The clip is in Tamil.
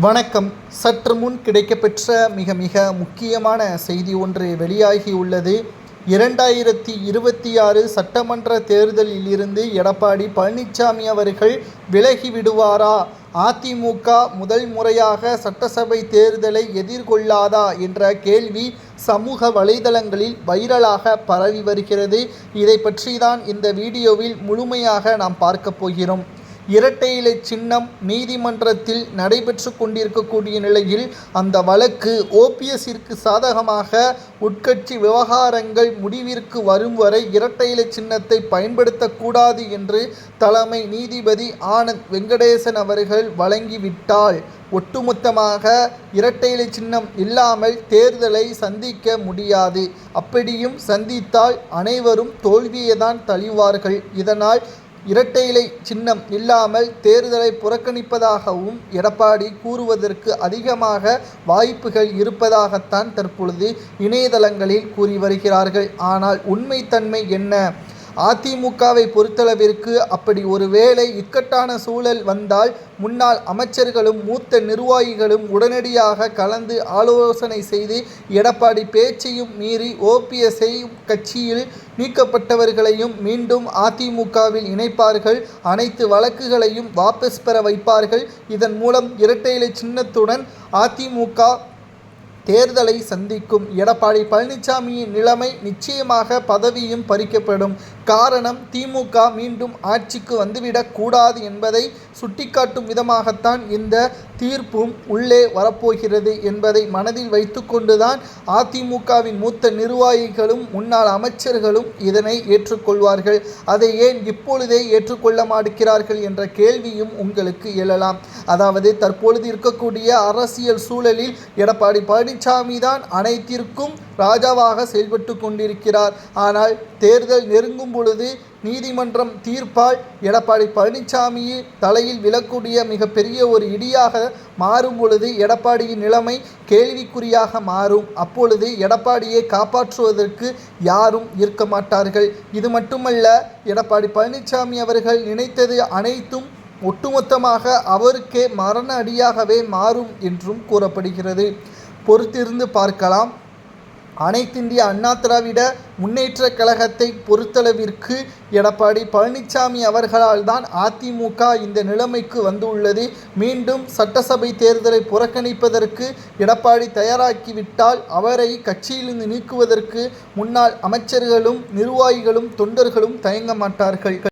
வணக்கம். சற்று முன் கிடைக்கப்பெற்ற மிக மிக முக்கியமான செய்தி ஒன்று வெளியாகியுள்ளது. இரண்டாயிரத்தி இருபத்தி ஆறு சட்டமன்ற தேர்தலில் இருந்து எடப்பாடி பழனிசாமி அவர்கள் விலகி விடுவாரா? அதிமுக முதல் முறையாக சட்டசபை தேர்தலை எதிர்கொள்ளாதா? என்ற கேள்வி சமூக வலைதளங்களில் வைரலாக பரவி வருகிறது. இதை பற்றி தான் இந்த வீடியோவில் முழுமையாக நாம் பார்க்கப் போகிறோம். இரட்டை இலை சின்னம் நீதிமன்றத்தில் நடைபெற்று கொண்டிருக்கக்கூடிய நிலையில் அந்த வழக்கு ஓபிஎஸ்ஸிற்கு சாதகமாக உட்கட்சி விவகாரங்கள் முடிவிற்கு வரும் வரை இரட்டை இலை சின்னத்தை பயன்படுத்தக்கூடாது என்று தலைமை நீதிபதி ஆனந்த் வெங்கடேசன் அவர்கள் வழங்கிவிட்டால் ஒட்டுமொத்தமாக இரட்டை இலை சின்னம் இல்லாமல் தேர்தலை சந்திக்க முடியாது. அப்படியும் சந்தித்தால் அனைவரும் தோல்வியை தான் தழுவார்கள். இதனால் இரட்டை இலை சின்னம் இல்லாமல் தேர்தலை புறக்கணிப்பதாகவும் எடப்பாடி கூறுவதற்கு அதிகமாக வாய்ப்புகள் இருப்பதாகத்தான் தற்பொழுது இணையதளங்களில் கூறி வருகிறார்கள். ஆனால் உண்மைத்தன்மை என்ன? அதிமுகவை பொறுத்தளவிற்கு அப்படி ஒருவேளை இக்கட்டான சூழல் வந்தால் முன்னாள் அமைச்சர்களும் மூத்த நிர்வாகிகளும் உடனடியாக கலந்து ஆலோசனை செய்து எடப்பாடி பேச்சையும் மீறி ஓபிஎஸ்ஐ கட்சியில் நீக்கப்பட்டவர்களையும் மீண்டும் அதிமுகவில் இணைப்பார்கள். அனைத்து வழக்குகளையும் வாபஸ் பெற வைப்பார்கள். இதன் மூலம் இரட்டை இலை சின்னத்துடன் அதிமுக தேர்தலை சந்திக்கும் எடப்பாடி பழனிசாமியின் நிலைமை நிச்சயமாக பதவியும் பறிக்கப்படும். காரணம் திமுக மீண்டும் ஆட்சிக்கு வந்துவிடக் கூடாது என்பதை சுட்டிக்காட்டும் விதமாகத்தான் இந்த தீர்ப்பும் உள்ளே வரப்போகிறது என்பதை மனதில் வைத்துக்கொண்டுதான் அதிமுகவின் மூத்த நிர்வாகிகளும் முன்னாள் அமைச்சர்களும் இதனை ஏற்றுக்கொள்வார்கள். அதை ஏன் இப்பொழுதே ஏற்றுக்கொள்ள மாட்டுகிறார்கள் என்ற கேள்வியும் உங்களுக்கு எழலாம். அதாவது தற்பொழுது இருக்கக்கூடிய அரசியல் சூழலில் எடப்பாடி பழனிசாமி தான் அனைத்திற்கும் ராஜாவாக செயல்பட்டு கொண்டிருக்கிறார். ஆனால் தேர்தல் நெருங்கும் பொழுது நீதிமன்றம் தீர்ப்பால் எடப்பாடி பழனிசாமியை தலையில் விழக்கூடிய மிகப்பெரிய ஒரு இடியாக மாறும் பொழுது எடப்பாடியின் நிலைமை கேள்விக்குறியாக மாறும். அப்பொழுது எடப்பாடியை காப்பாற்றுவதற்கு யாரும் இருக்க மாட்டார்கள். இது மட்டுமல்ல எடப்பாடி பழனிசாமி அவர்கள் நினைத்தது அனைத்தும் ஒட்டுமொத்தமாக அவருக்கே மரண அடியாகவே மாறும் என்றும் கூறப்படுகிறது. பொறுத்திருந்து பார்க்கலாம். அனைத்திந்திய அண்ணா திராவிட முன்னேற்ற கழகத்தை பொறுத்தளவிற்கு எடப்பாடி பழனிசாமி அவர்களால் தான் அதிமுக இந்த நிலைமைக்கு வந்துள்ளது. மீண்டும் சட்டசபை தேர்தலை புறக்கணிப்பதற்கு எடப்பாடி தயாராக்கிவிட்டால் அவரை கட்சியிலிருந்து நீக்குவதற்கு முன்னாள் அமைச்சர்களும் நிர்வாகிகளும் தொண்டர்களும் தயங்க மாட்டார்கள்.